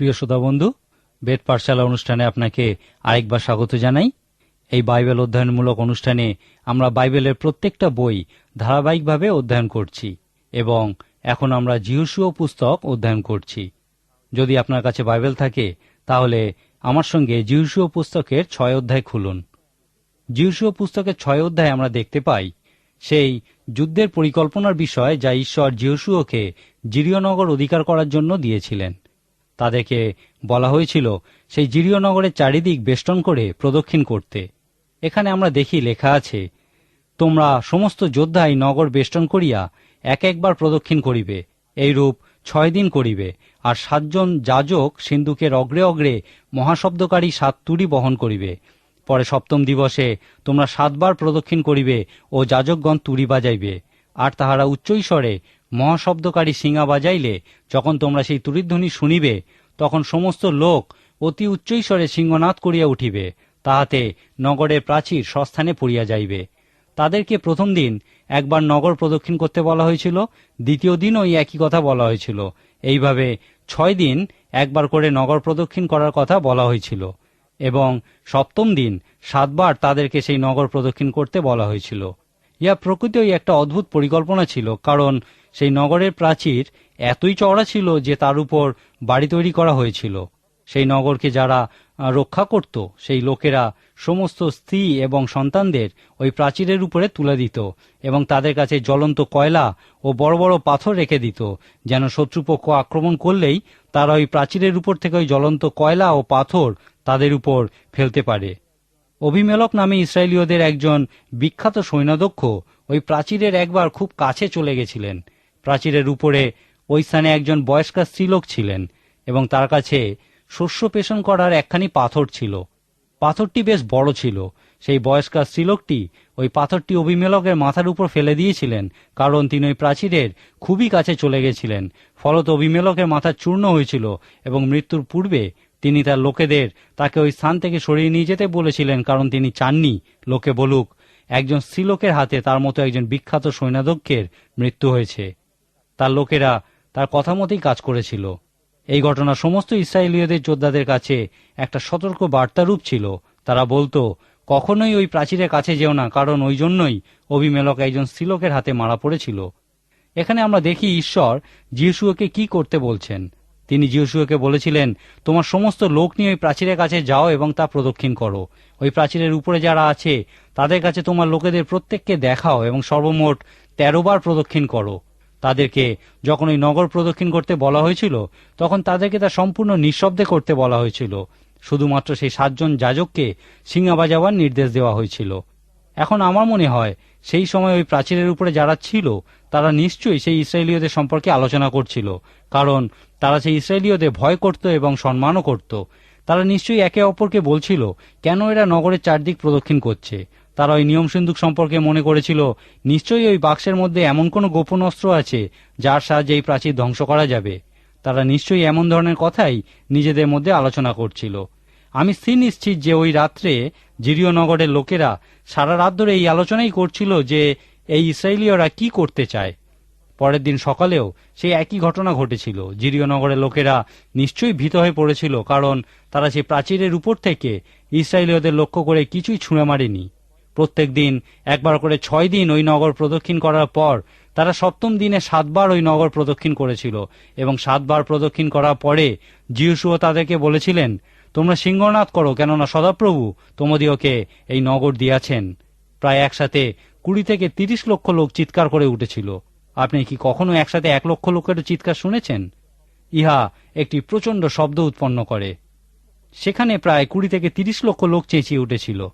প্রিয় শ্রোতা বন্ধু বেদ পাঠশালা অনুষ্ঠানে আপনাকে আরেকবার স্বাগত জানাই। এই বাইবেল অধ্যয়নমূলক অনুষ্ঠানে আমরা বাইবেলের প্রত্যেকটা বই ধারাবাহিকভাবে অধ্যয়ন করছি এবং এখন আমরা জিহুসুও পুস্তক অধ্যয়ন করছি। যদি আপনার কাছে বাইবেল থাকে, তাহলে আমার সঙ্গে জিহুসুও পুস্তকের ছয় অধ্যায় খুলুন। জিহুসুও পুস্তকের ছয় অধ্যায় আমরা দেখতে পাই, সেই যুদ্ধের পরিকল্পনার বিষয় যা ঈশ্বর জিহুসুওকে জিরিয়নগর অধিকার করার জন্য দিয়েছিলেন। তাদেরকে বলা হয়েছিল, সেই জিরিয়নগরের চারিদিক বেষ্টন করে প্রদক্ষিণ করতে। এখানে আমরা দেখি লেখা আছে, তোমরা সমস্ত যোদ্ধাই নগর বেষ্টন করিয়া এক একবার প্রদক্ষিণ করিবে। এইরূপ ছয় দিন করিবে। আর সাতজন যাজক সিন্ধুকের অগ্রে অগ্রে মহাশব্দকারী সাত তুড়ি বহন করিবে। পরে সপ্তম দিবসে তোমরা সাতবার প্রদক্ষিণ করিবে ও যাজকগণ তুড়ি বাজাইবে। আর তাহারা উচ্চৈস্বরে মহাশব্দকারী সিঙা বাজাইলে, যখন তোমরা সেই তুরিধ্বনি শুনিবে, তখন সমস্ত লোক অতি উচ্চৈস্বরে সিংহনাদ করিয়া উঠিবে, তাহাতে নগরের প্রাচীর সস্থানে পড়িয়া যাইবে। তাদেরকে প্রথম দিন একবার নগর প্রদক্ষিণ করতে বলা হয়েছিল, দ্বিতীয় দিন ওই একই কথা বলা হয়েছিল। এইভাবে ছয় দিন একবার করে নগর প্রদক্ষিণ করার কথা বলা হয়েছিল এবং সপ্তম দিন সাতবার তাদেরকে সেই নগর প্রদক্ষিণ করতে বলা হয়েছিল। ইয়া প্রকৃতই একটা অদ্ভুত পরিকল্পনা ছিল, কারণ সেই নগরের প্রাচীর এতই চওড়া ছিল যে তার উপর বাড়ি তৈরি করা হয়েছিল। সেই নগরকে যারা রক্ষা করত, সেই লোকেরা সমস্ত স্ত্রী এবং সন্তানদের ওই প্রাচীরের উপরে তুলে দিত এবং তাদের কাছে জ্বলন্ত কয়লা ও বড় বড় পাথর রেখে দিত, যেন শত্রুপক্ষ আক্রমণ করলেই তারা ওই প্রাচীরের উপর থেকে ওই জ্বলন্ত কয়লা ও পাথর তাদের উপর ফেলতে পারে। অভিমেলক নামে ইসরায়েলীয়দের একজন বিখ্যাত সৈন্যদক্ষ ওই প্রাচীরের একবার খুব কাছে চলে গেছিলেন। প্রাচীরের উপরে ওই স্থানে একজন বয়স্কা স্ত্রীলোক ছিলেন এবং তার কাছে শস্য পেষণ করার একখানি পাথর ছিল। পাথরটি বেশ বড় ছিল। সেই বয়স্কা স্ত্রীলোকটি ওই পাথরটি অভিমেলকের মাথার উপর ফেলে দিয়েছিলেন, কারণ তিনি ওই প্রাচীরের খুবই কাছে চলে গেছিলেন। ফলত অভিমেলকের মাথা চূর্ণ হয়েছিল এবং মৃত্যুর পূর্বে তিনি তার লোকেদের তাকে ওই স্থান থেকে সরিয়ে নিয়ে যেতে বলেছিলেন, কারণ তিনি চাননি। লোকে বলুক, একজন স্ত্রীলোকের হাতে তার মতো একজন বিখ্যাত সৈন্যদক্ষের মৃত্যু হয়েছে। তার লোকেরা তার কথা মতেই কাজ করেছিল। এই ঘটনা সমস্ত ইসরায়েলীয়দের যোদ্ধাদের কাছে একটা সতর্ক বার্তারূপ ছিল। তারা বলতো, কখনোই ওই প্রাচীরের কাছে যেও না, কারণ ওই জন্যই অভিমেলক একজন স্ত্রীলোকের হাতে মারা পড়েছিল। এখানে আমরা দেখি ঈশ্বর জিহুসুকে কি করতে বলছেন। তিনি জিহুসুকে বলেছিলেন, তোমার সমস্ত লোক নিয়ে ওই প্রাচীরের কাছে যাও এবং তা প্রদক্ষিণ করো। ওই প্রাচীরের উপরে যারা আছে, তাদের কাছে তোমার লোকেদের প্রত্যেককে দেখাও এবং সর্বমোট তেরো বার প্রদক্ষিণ করো। তাদেরকে যখন ওই নগর প্রদক্ষিণ করতে বলা হয়েছিল, তখন তাদেরকে তা সম্পূর্ণ নিঃশব্দে করতে বলা হয়েছিল। শুধুমাত্র সেই সাতজন যাজককে সিঙ্গা বাজাবার নির্দেশ দেওয়া হয়েছিল। এখন আমার মনে হয়, সেই সময় ওই প্রাচীরের উপরে যারা ছিল, তারা নিশ্চয়ই সেই ইসরায়েলীয়দের সম্পর্কে আলোচনা করছিল। কারণ তারা সেই ইসরায়েলীয়দের ভয় করত এবং সম্মানও করত। তারা নিশ্চয়ই একে অপরকে বলছিল, কেন এরা নগরের চারদিক প্রদক্ষিণ করছে? তারা ওই নিয়ম সিন্ধুক সম্পর্কে মনে করেছিল। নিশ্চয়ই ওই বাক্সের মধ্যে এমন কোনো গোপন অস্ত্র আছে, যার সাহায্যে এই প্রাচীর ধ্বংস করা যাবে। তারা নিশ্চয়ই এমন ধরনের কথাই নিজেদের মধ্যে আলোচনা করছিল। আমি স্থির নিশ্চিত যে ওই রাত্রে জিরিয় নগরের লোকেরা সারা রাত ধরে এই আলোচনাই করছিল যে এই ইসরায়েলীয়রা কি করতে চায়। পরের দিন সকালেও সেই একই ঘটনা ঘটেছিল। জিরিয় নগরের লোকেরা নিশ্চয়ই ভীত হয়ে পড়েছিল, কারণ তারা সেই প্রাচীরের উপর থেকে ইসরায়েলীয়দের লক্ষ্য করে কিছুই ছুঁড়ে মারেনি। প্রত্যেক দিন একবার করে ছয় দিন ওই নগর প্রদক্ষিণ করার পর, তারা সপ্তম দিনে সাতবার ওই নগর প্রদক্ষিণ করেছিল এবং সাতবার প্রদক্ষিণ করার পরে জিহুসুও তাদেরকে বলেছিলেন, তোমরা সিংহনাথ করো কেননা সদাপ্রভু তোমাদিওকে এই নগর দিয়াছেন। প্রায় একসাথে কুড়ি থেকে তিরিশ লক্ষ লোক চিৎকার করে উঠেছিল। আপনি কি কখনো একসাথে এক লক্ষ লোকের চিৎকার শুনেছেন? ইহা একটি প্রচণ্ড শব্দ উৎপন্ন করে। সেখানে প্রায় কুড়ি থেকে তিরিশ লক্ষ লোক চেঁচিয়ে উঠেছিল।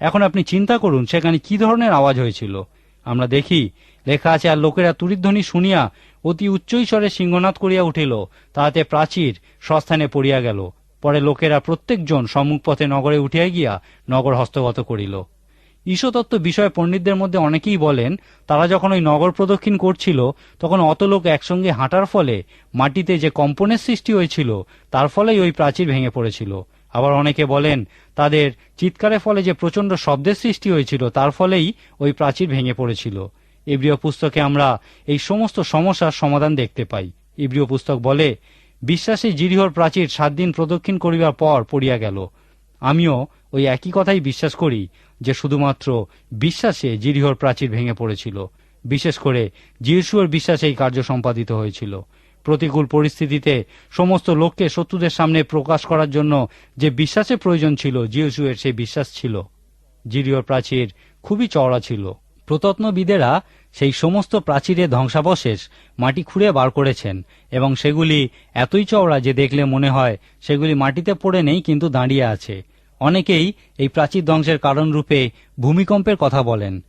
এখন আপনি চিন্তা করুন, সেখানে কি ধরনের আওয়াজ হয়েছিল। আমরা দেখি, লেখা আছে, আর লোকেরা তুরিধ্বনি শুনিয়া অতি উচ্চৈস্বরে সিংহনাদ করিয়া উঠিল, তাহাতে প্রাচীর স্বস্থানে পড়িয়া গেল। পরে লোকেরা প্রত্যেকজন সম্মুখপথে নগরে উঠিয়া গিয়া নগর হস্তগত করিল। ঈশতত্ত্ব বিষয়ে পণ্ডিতদের মধ্যে অনেকেই বলেন, তারা যখন ওই নগর প্রদক্ষিণ করছিল, তখন অত লোক একসঙ্গে হাঁটার ফলে মাটিতে যে কম্পনের সৃষ্টি হয়েছিল, তার ফলেই ওই প্রাচীর ভেঙে পড়েছিল। আবার অনেকে বলেন, তাদের চিৎকারের ফলে যে প্রচণ্ড শব্দের সৃষ্টি হয়েছিল, তার ফলেই ওই প্রাচীর ভেঙে পড়েছিল। ইব্রিয় পুস্তকে আমরা এই সমস্ত সমস্যার সমাধান দেখতে পাই। ইব্রিয় পুস্তক বলে, বিশ্বাসে জিরিহর প্রাচীর সাত দিন প্রদক্ষিণ করিবার পর পড়িয়া গেল। আমিও ওই একই কথাই বিশ্বাস করি, যে শুধুমাত্র বিশ্বাসে জিরিহর প্রাচীর ভেঙে পড়েছিল। বিশেষ করে বিশ্বাসে এই কার্য সম্পাদিত হয়েছিল। প্রতিকূল পরিস্থিতিতে সমস্ত লোককে শত্রুদের সামনে প্রকাশ করার জন্য যে বিশ্বাসের প্রয়োজন ছিল যিশুয়ের সেই বিশ্বাস ছিল। জিরিয়র প্রাচীর খুবই চওড়া ছিল। প্রতত্নবিদেরা সেই সমস্ত প্রাচীরের ধ্বংসাবশেষ মাটি খুঁড়ে বার করেছেন এবং সেগুলি এতই চওড়া যে দেখলে মনে হয় সেগুলি মাটিতে পড়ে নেই কিন্তু দাঁড়িয়ে আছে। অনেকেই এই প্রাচীর ধ্বংসের কারণ রূপে ভূমিকম্পের কথা বলেন।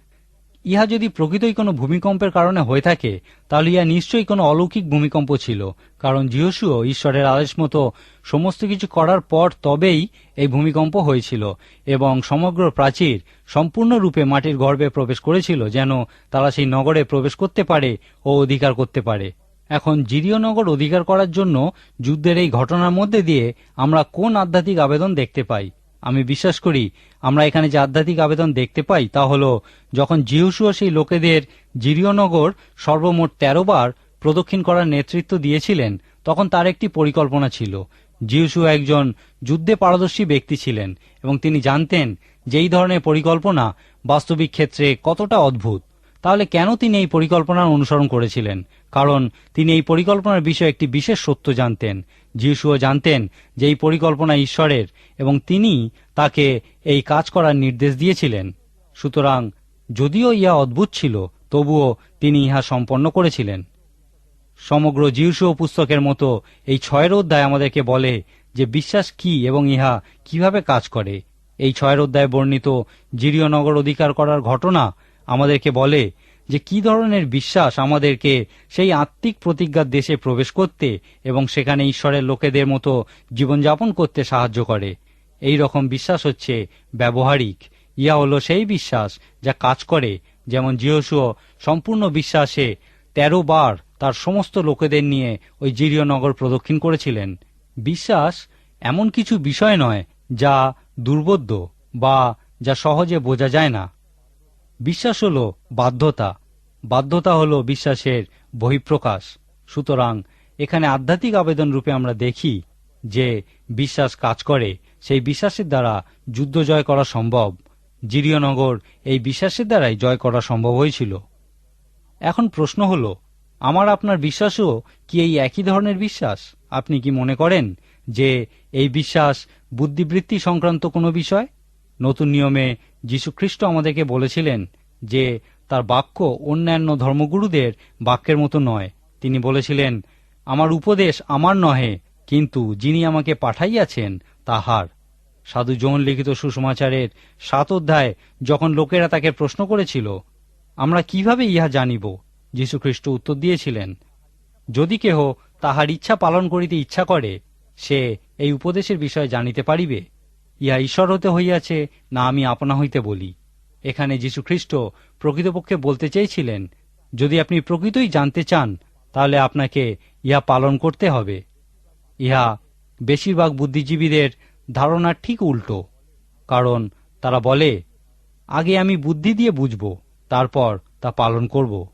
ইহা যদি প্রকৃতই কোনো ভূমিকম্পের কারণে হয়ে থাকে, তাহলে ইহা নিশ্চয়ই কোনো অলৌকিক ভূমিকম্প ছিল, কারণ জিহসুও ঈশ্বরের আদেশ মতো সমস্ত কিছু করার পর তবেই এই ভূমিকম্প হয়েছিল এবং সমগ্র প্রাচীর সম্পূর্ণরূপে মাটির গর্ভে প্রবেশ করেছিল যেন তারা সেই নগরে প্রবেশ করতে পারে ও অধিকার করতে পারে। এখন জিরিয় নগর অধিকার করার জন্য যুদ্ধের এই ঘটনার মধ্যে দিয়ে আমরা কোন আধ্যাত্মিক আবেদন দেখতে পাই? আমি বিশ্বাস করি, আমরা এখানে যে আধ্যাত্মিক আবেদন দেখতে পাই তা হল, যখন জিহুসুয়া সেই লোকেদের জিরিয়নগর সর্বমোট তেরো বার প্রদক্ষিণ করার নেতৃত্ব দিয়েছিলেন, তখন তার একটি পরিকল্পনা ছিল। জিউসু একজন যুদ্ধে পারদর্শী ব্যক্তি ছিলেন এবং তিনি জানতেন যে এই ধরনের পরিকল্পনা বাস্তবিক ক্ষেত্রে কতটা অদ্ভুত। তাহলে কেন তিনি এই পরিকল্পনার অনুসরণ করেছিলেন? কারণ তিনি এই পরিকল্পনার বিষয়ে একটি বিশেষ সত্য জানতেন। যিশুও জানতেন যে এই পরিকল্পনা ঈশ্বরের এবং তিনি তাকে এই কাজ করার নির্দেশ দিয়েছিলেন। সুতরাং যদিও ইহা অদ্ভুত ছিল, তবুও তিনি ইহা সম্পন্ন করেছিলেন। সমগ্র জিউসু পুস্তকের মতো এই ছয়ের অধ্যায় আমাদেরকে বলে যে বিশ্বাস কি এবং ইহা কীভাবে কাজ করে। এই ছয়ের অধ্যায় বর্ণিত জিরিয় নগর অধিকার করার ঘটনা আমাদেরকে বলে যে কি ধরনের বিশ্বাস আমাদেরকে সেই আত্মিক প্রতিজ্ঞার দেশে প্রবেশ করতে এবং সেখানে ঈশ্বরের লোকেদের মতো জীবনযাপন করতে সাহায্য করে। এই রকম বিশ্বাস হচ্ছে ব্যবহারিক। ইয়া হলো সেই বিশ্বাস যা কাজ করে। যেমন জিহসুও সম্পূর্ণ বিশ্বাসে তেরো বার তার সমস্ত লোকেদের নিয়ে ওই জিরিয় নগর প্রদক্ষিণ করেছিলেন। বিশ্বাস এমন কিছু বিষয় নয় যা দুর্বোধ্য বা যা সহজে বোঝা যায় না। বিশ্বাস হলো বাধ্যতা। বাধ্যতা হলো বিশ্বাসের বহিঃপ্রকাশ। সুতরাং এখানে আধ্যাত্মিক আবেদন রূপে আমরা দেখি যে বিশ্বাস কাজ করে, সেই বিশ্বাসের দ্বারা যুদ্ধ জয় করা সম্ভব। জিরিয়নগর এই বিশ্বাসের দ্বারাই জয় করা সম্ভব হয়েছিল। এখন প্রশ্ন হলো, আমার আপনার বিশ্বাসও কি এই একই ধরনের বিশ্বাস? আপনি কি মনে করেন যে এই বিশ্বাস বুদ্ধিবৃত্তি সংক্রান্ত কোনো বিষয়? নতুন নিয়মে যীশুখ্রিস্ট আমাদেরকে বলেছিলেন যে তার বাক্য অন্যান্য ধর্মগুরুদের বাক্যের মতো নয়। তিনি বলেছিলেন, আমার উপদেশ আমার নহে, কিন্তু যিনি আমাকে পাঠাইয়াছেন তাহার। সাধু জোহন লিখিত সুসমাচারের সাত অধ্যায় যখন লোকেরা তাকে প্রশ্ন করেছিল, আমরা কীভাবে ইহা জানিব? যীশুখ্রিস্ট উত্তর দিয়েছিলেন, যদি কেহ তাহার ইচ্ছা পালন করিতে ইচ্ছা করে, সে এই উপদেশের বিষয়ে জানিতে পারিবে। ইহা ঈশ্বর হতে হইয়াছে, না আমি আপনা হইতে বলি। এখানে যীশুখ্রিস্ট প্রকৃতপক্ষে বলতে চেয়েছিলেন, যদি আপনি প্রকৃতই জানতে চান, তাহলে আপনাকে ইহা পালন করতে হবে। ইহা বেশিরভাগ বুদ্ধিজীবীদের ধারণা ঠিক উল্টো, কারণ তারা বলে, আগে আমি বুদ্ধি দিয়ে বুঝব, তারপর তা পালন করব।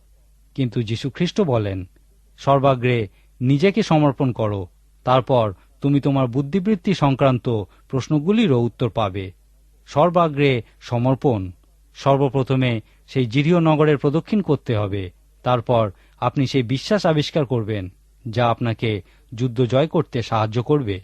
কিন্তু যীশুখ্রিস্ট বলেন, সর্বাগ্রে নিজেকে সমর্পণ করো, তারপর তুমি তোমার বুদ্ধিবৃত্তি সংক্রান্ত প্রশ্নগুলিরও উত্তর পাবে। সর্বাগ্রে সমর্পণ। সর্বপ্রথমে সেই জিরিয় নগরের প্রদক্ষিণ করতে হবে। তারপর আপনি সেই বিশ্বাস আবিষ্কার করবেন, যা আপনাকে যুদ্ধ জয় করতে সাহায্য করবে।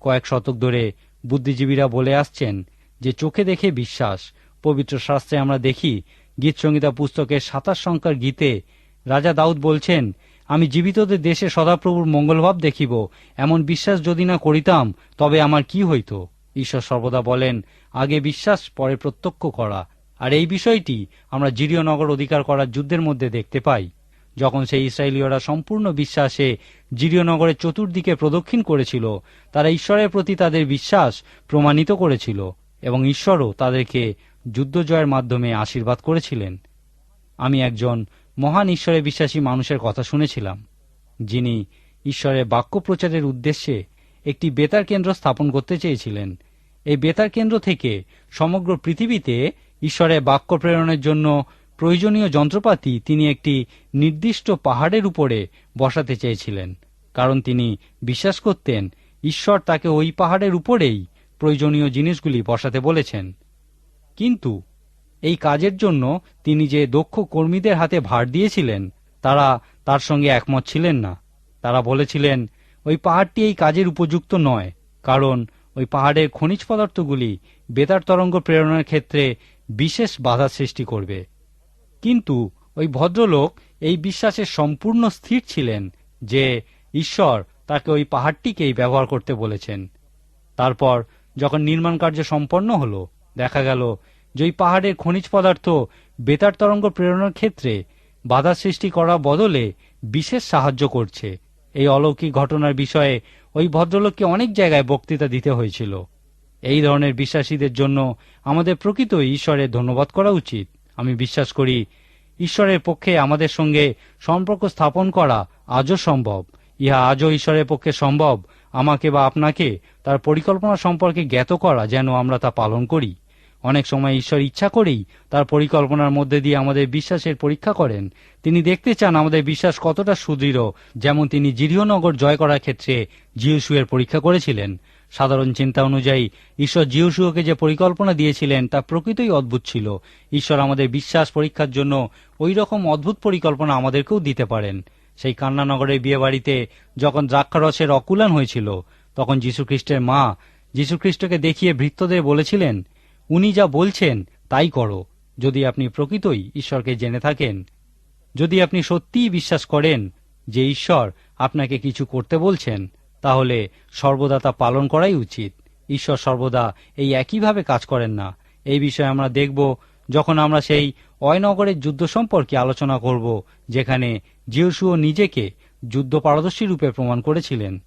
কয়েক শতক ধরে বুদ্ধিজীবীরা বলে আসছেন যে চোখে দেখে বিশ্বাস। পবিত্র শাস্ত্রে আমরা দেখি গীতসংগীতা পুস্তকের সাতাশ সংখ্যার গীতে রাজা দাউদ বলছেন আমি জীবিতদের দেশে সদাপ্রভুর মঙ্গলভাব দেখিব। এমন বিশ্বাস যদি না করিতাম, তবে আমার কি হইত? ঈশ্বর সর্বদা বলেন, আগে বিশ্বাস, পরে প্রত্যক্ষ করা। আর এই বিষয়টি আমরা জিরিয়নগর অধিকার করার যুদ্ধের মধ্যে দেখতে পাই। যখন সেই ইসরায়েলীয়রা সম্পূর্ণ বিশ্বাসে জিরিয়নগরের চতুর্দিকে প্রদক্ষিণ করেছিল, তারা ঈশ্বরের প্রতি তাদের বিশ্বাস প্রমাণিত করেছিল এবং ঈশ্বরও তাদেরকে যুদ্ধ জয়ের মাধ্যমে আশীর্বাদ করেছিলেন। আমি একজন মহান ঈশ্বরে বিশ্বাসী মানুষের কথা শুনেছিলাম, যিনি ঈশ্বরের বাক্য প্রচারের উদ্দেশ্যে একটি বেতার কেন্দ্র স্থাপন করতে চেয়েছিলেন। এই বেতার কেন্দ্র থেকে সমগ্র পৃথিবীতে ঈশ্বরের বাক্য প্রেরণের জন্য প্রয়োজনীয় যন্ত্রপাতি তিনি একটি নির্দিষ্ট পাহাড়ের উপরে বসাতে চেয়েছিলেন, কারণ তিনি বিশ্বাস করতেন ঈশ্বর তাকে ওই পাহাড়ের উপরেই প্রয়োজনীয় জিনিসগুলি বসাতে বলেছেন। কিন্তু এই কাজের জন্য তিনি যে দক্ষ কর্মীদের হাতে ভার দিয়েছিলেন, তারা তার সঙ্গে একমত ছিলেন না। তারা বলেছিলেন, ওই পাহাড়টি এই কাজের উপযুক্ত নয়, কারণ ওই পাহাড়ের খনিজ পদার্থগুলি বেতার তরঙ্গ প্রেরণের ক্ষেত্রে বিশেষ বাধা সৃষ্টি করবে। কিন্তু ওই ভদ্রলোক এই বিশ্বাসে সম্পূর্ণ স্থির ছিলেন যে ঈশ্বর তাকে ওই পাহাড়টিকেই ব্যবহার করতে বলেছেন। তারপর যখন নির্মাণ কার্য সম্পন্ন হলো, দেখা গেল যে ওই পাহাড়ের খনিজ পদার্থ বেতার তরঙ্গ প্রেরণের ক্ষেত্রে বাধা সৃষ্টি করার বদলে বিশেষ সাহায্য করছে। এই অলৌকিক ঘটনার বিষয়ে ওই ভদ্রলোককে অনেক জায়গায় বক্তৃতা দিতে হয়েছিল। এই ধরনের বিশ্বাসীদের জন্য আমাদের প্রকৃতই ঈশ্বরের ধন্যবাদ করা উচিত। আমি বিশ্বাস করি, ঈশ্বরের পক্ষে আমাদের সঙ্গে সম্পর্ক স্থাপন করা আজও সম্ভব। ইহা আজও ঈশ্বরের পক্ষে সম্ভব। আমাকে বা আপনাকে তার পরিকল্পনা সম্পর্কে জ্ঞাত করা যেন আমরা তা পালন করি। অনেক সময় ঈশ্বর ইচ্ছা করেই তার পরিকল্পনার মধ্যে দিয়ে আমাদের বিশ্বাসের পরীক্ষা করেন। তিনি দেখতে চান আমাদের বিশ্বাস কতটা সুদৃঢ়, যেমন তিনি জিরিয়নগর জয় করার ক্ষেত্রে জিউসুয়ের পরীক্ষা করেছিলেন। সাধারণ চিন্তা অনুযায়ী, ঈশ্বর জিউসুয়কে যে পরিকল্পনা দিয়েছিলেন তা প্রকৃতই অদ্ভুত ছিল। ঈশ্বর আমাদের বিশ্বাস পরীক্ষার জন্য ওই রকম অদ্ভুত পরিকল্পনা আমাদেরকেও দিতে পারেন। সেই কান্নানগরের বিয়েবাড়িতে যখন দ্রাক্ষারসের অকুলান হয়েছিল, তখন যীশুখ্রিস্টের মা যীশুখ্রিস্টকে দেখিয়ে ভৃত্যদের বলেছিলেন উনি যা বলছেন তাই করো, যদি আপনি প্রকৃতই ঈশ্বরকে জেনে থাকেন। যদি আপনি সত্যিই বিশ্বাস করেন যে ঈশ্বর আপনাকে কিছু করতে বলছেন, তাহলে সর্বদা তা পালন করাই উচিত। ঈশ্বর সর্বদা এই একইভাবে কাজ করেন না। এই বিষয়ে আমরা দেখব যখন আমরা সেই অয়নগরের যুদ্ধ সম্পর্কে আলোচনা করব, যেখানে জিয়সুও নিজেকে যুদ্ধ পারদর্শী রূপে প্রমাণ করেছিলেন।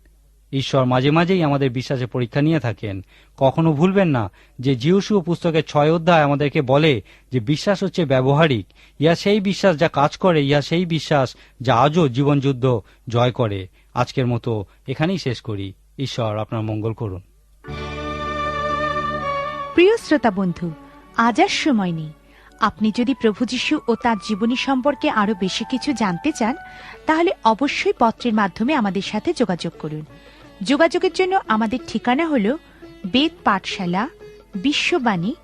ঈশ্বর মাঝে মাঝেই আমাদের বিশ্বাসে পরীক্ষা নিয়ে থাকেন। কখনো ভুলবেন না যে জিউসুও পুস্তকের ছয় অধ্যায় আমাদেরকে বলে যে বিশ্বাস হচ্ছে ব্যবহারিক। ইহা সেই বিশ্বাস যা কাজ করে, ইহা সেই বিশ্বাস যা আজও জীবনযুদ্ধ জয় করে। আজকের মতো এখানেই শেষ করি। ঈশ্বর আপনার মঙ্গল করুন। প্রিয় শ্রোতা বন্ধু, আজ আর সময় নেই। আপনি যদি প্রভু যীশু ও তার জীবনী সম্পর্কে আরও বেশি কিছু জানতে চান, তাহলে অবশ্যই পত্রের মাধ্যমে আমাদের সাথে যোগাযোগ করুন। যোগাযোগের জন্য আমাদের ঠিকানা হল বেদ পাঠশালা, বিশ্ববাণী,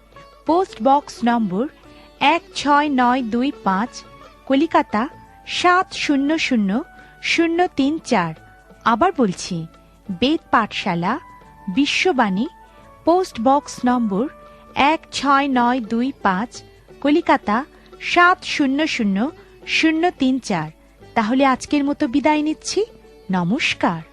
পোস্ট বক্স নম্বর এক ছয় নয় দুই পাঁচ, কলিকাতা সাত শূন্য শূন্য শূন্য তিন চার। আবার বলছি, বেদ পাঠশালা, বিশ্ববাণী, পোস্ট বক্স নম্বর এক ছয় নয় দুই পাঁচ, কলিকাতা সাত শূন্য শূন্য শূন্য তিন চার। তাহলে আজকের মতো বিদায় নিচ্ছি। নমস্কার।